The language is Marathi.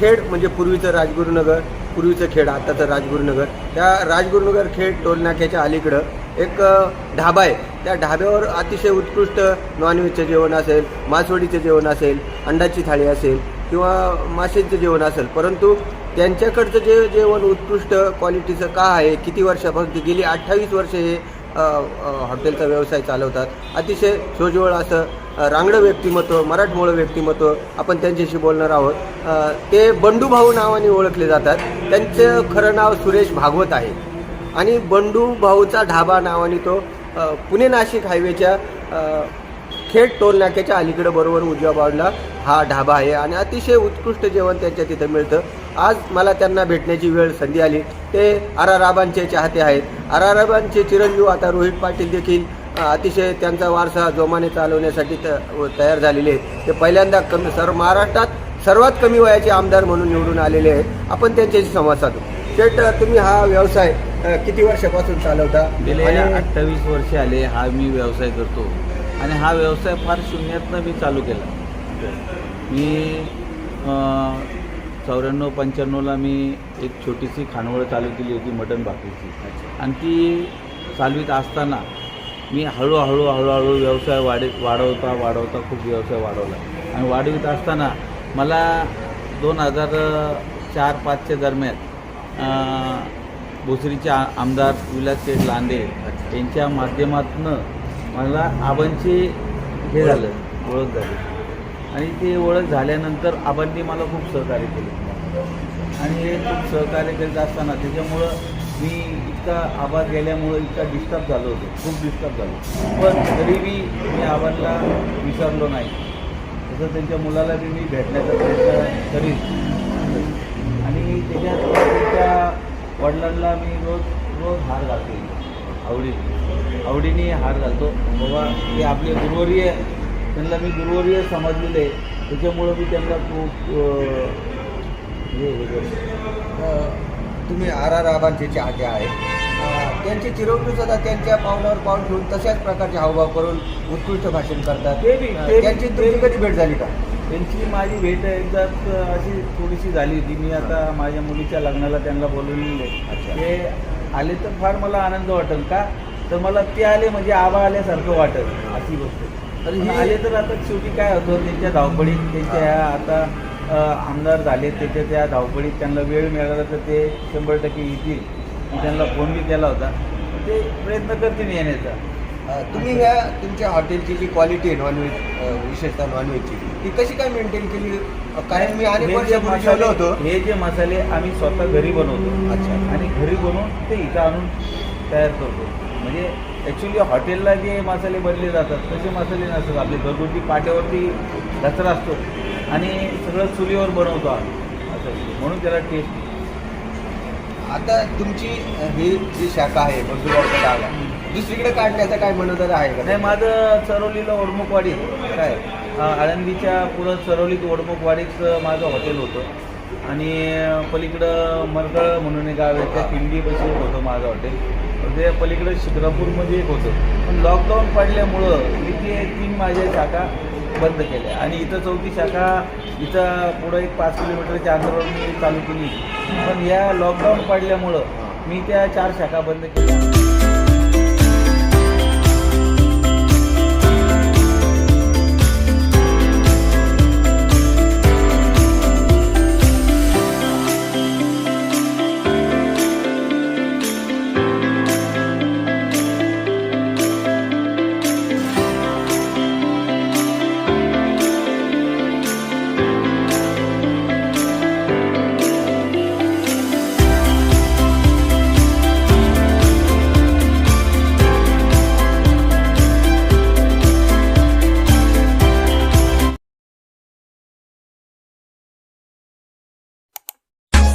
खेड म्हणजे पूर्वीचं राजगुरुनगर पूर्वीचं खेड आताचं राजगुरुनगर. त्या राजगुरुनगर खेड टोलनाक्याच्या अलीकडं एक ढाबा आहे. त्या ढाब्यावर अतिशय उत्कृष्ट नॉनव्हेजचं जेवण असेल मासवडीचं जेवण असेल अंडाची थाळी असेल किंवा मासेचं जेवण असेल. परंतु त्यांच्याकडचं जे जेवण उत्कृष्ट क्वालिटीचं का आहे किती वर्षापासून गेली अठ्ठावीस वर्षे हे हॉटेलचा व्यवसाय चालवतात. अतिशय सोजवळ असं रांगडं व्यक्तिमत्व मराठमोळं व्यक्तिमत्व आपण त्यांच्याशी बोलणार आहोत. ते बंडू भाऊ नावाने ओळखले जातात. त्यांचं खरं नाव सुरेश भागवत आहे. आणि बंडू भाऊचा ढाबा नावाने तो पुणे नाशिक हायवेच्या थेट खेड टोल नाक्याच्या अलीकडं बरोबर उजव्या बाजूला हा ढाबा आहे. आणि अतिशय उत्कृष्ट जेवण त्यांच्या तिथं मिळतं. आज मला त्यांना भेटण्याची वेळ संधी आली. ते आराराबांचे चाहते आहेत. आराराबांचे चिरंजीव आता रोहित पाटील देखील अतिशय त्यांचा वारसा जोमाने चालवण्यासाठी तयार झालेले आहेत. ते पहिल्यांदा कमी सर्व महाराष्ट्रात सर्वात कमी वयाचे आमदार म्हणून निवडून आलेले आहेत. आपण त्यांच्याशी संवाद साधू. शेठ तुम्ही हा व्यवसाय किती वर्षापासून चालवता? गेले अठ्ठावीस वर्ष आले हा मी व्यवसाय करतो. आणि हा व्यवसाय फार शून्यातनं मी चालू केला. मी चौऱ्याण्णव पंच्याण्णवला मी एक छोटीशी खानवळ चालू केली होती मटण भाकरीची. आणि ती चालवीत असताना मी हळूहळू हळूहळू व्यवसाय वाढ वाढवता वाढवता खूप व्यवसाय वाढवला. आणि वाढवित असताना मला दोन हजार चार पाचच्या दरम्यान भोसरीचे आ- आमदार विलास शेठ लांडे यांच्या माध्यमातून मला आबांची हे झालं ओळख झाली. आणि ते ओळख झाल्यानंतर आबांनी मला खूप सहकार्य केलं. आणि हे खूप सहकार्य करीत असताना त्याच्यामुळं मी इतका आवाज गेल्यामुळं इतका डिस्टर्ब झालो होतो. खूप डिस्टर्ब झालो पण तरीही मी आवाजला विसरलो नाही. तसं त्यांच्या मुलाला बी मी भेटण्याचा प्रयत्न करीन. आणि त्याच्यात त्यांच्या वडिलांना मी रोज रोज हार घालतो. आवडीने. आवडीने हार घालतो. बाबा हे आपले गुरुवर्य त्यांना मी गुरुवर्य समजलेले आहे. त्याच्यामुळं मी त्यांना खूप हे हे करतो. तुम्ही आर आर आबांचे चाहते आहे त्यांची चिरवणूक सुद्धा त्यांच्या पावलावर पाऊल ठेवून तशाच प्रकारचे हावभाव करून उत्कृष्ट भाषण करतात. ते बी- त्यांची ते तुमची बी- कधी भेट झाली का? त्यांची माझी भेट एकदाच अशी थोडीशी झाली होती. मी आता माझ्या मुलीच्या लग्नाला त्यांना बोलवलेले ते आले तर फार मला आनंद वाटेल का? तर मला ते आले म्हणजे आबा आल्यासारखं वाटेल. अशी गोष्ट. तर ही- आले तर आता शेवटी काय होतं? त्यांच्या धावपडीत त्यांच्या आता आमदार झाले त्याच्या त्या धावपडीत त्यांना वेळ मिळाला तर ते शंभर टक्के येतील. मी त्यांना फोन बी केला होता. ते प्रयत्न करतील येण्याचा. तुम्ही ह्या तुमच्या हॉटेलची जी क्वालिटी आहे नॉनव्हेज विशेषतः नॉनव्हेजची ती कशी काय मेंटेन केली? कारण मी अनेक जे वर्षापूर्वी जेवलो होतो. हे जे मसाले आम्ही स्वतः घरी बनवतो. अच्छा. आणि घरी बनवून ते इथं आणून तयार करतो. म्हणजे ॲक्च्युली हॉटेलला जे मसाले बनले जातात तसे मसाले नसतात. आपले घरगुती पाट्यावरती कचरा असतो. आणि सगळं चुलीवर बनवतो आम्ही. असं. म्हणून त्याला टेस्ट आता तुमची ही जी शाखा आहे बंधुरावचा डागा दुसरीकडे काढण्याचा काय मनोदर आहे का? नाही माझं चरवलीला ओढमुखवाडी काय? आळंदीच्या पुढं चरवलीत ओढमुखवाडीत माझं हॉटेल होतं. आणि पलीकडं मरगळ म्हणून एक गाव आहे त्या किंडीपाशी होतं माझं हॉटेल. ते पलीकडं शिक्रापूरमध्ये एक होतं. पण लॉकडाऊन पडल्यामुळं मी ते तीन माझ्या शाखा बंद केल्या आणि इथं चौथी शाखा इथं पुढं एक पाच किलोमीटरच्या अंतरावर मी चालू केली. पण या लॉकडाऊन पडल्यामुळं मी त्या चार शाखा बंद केल्या.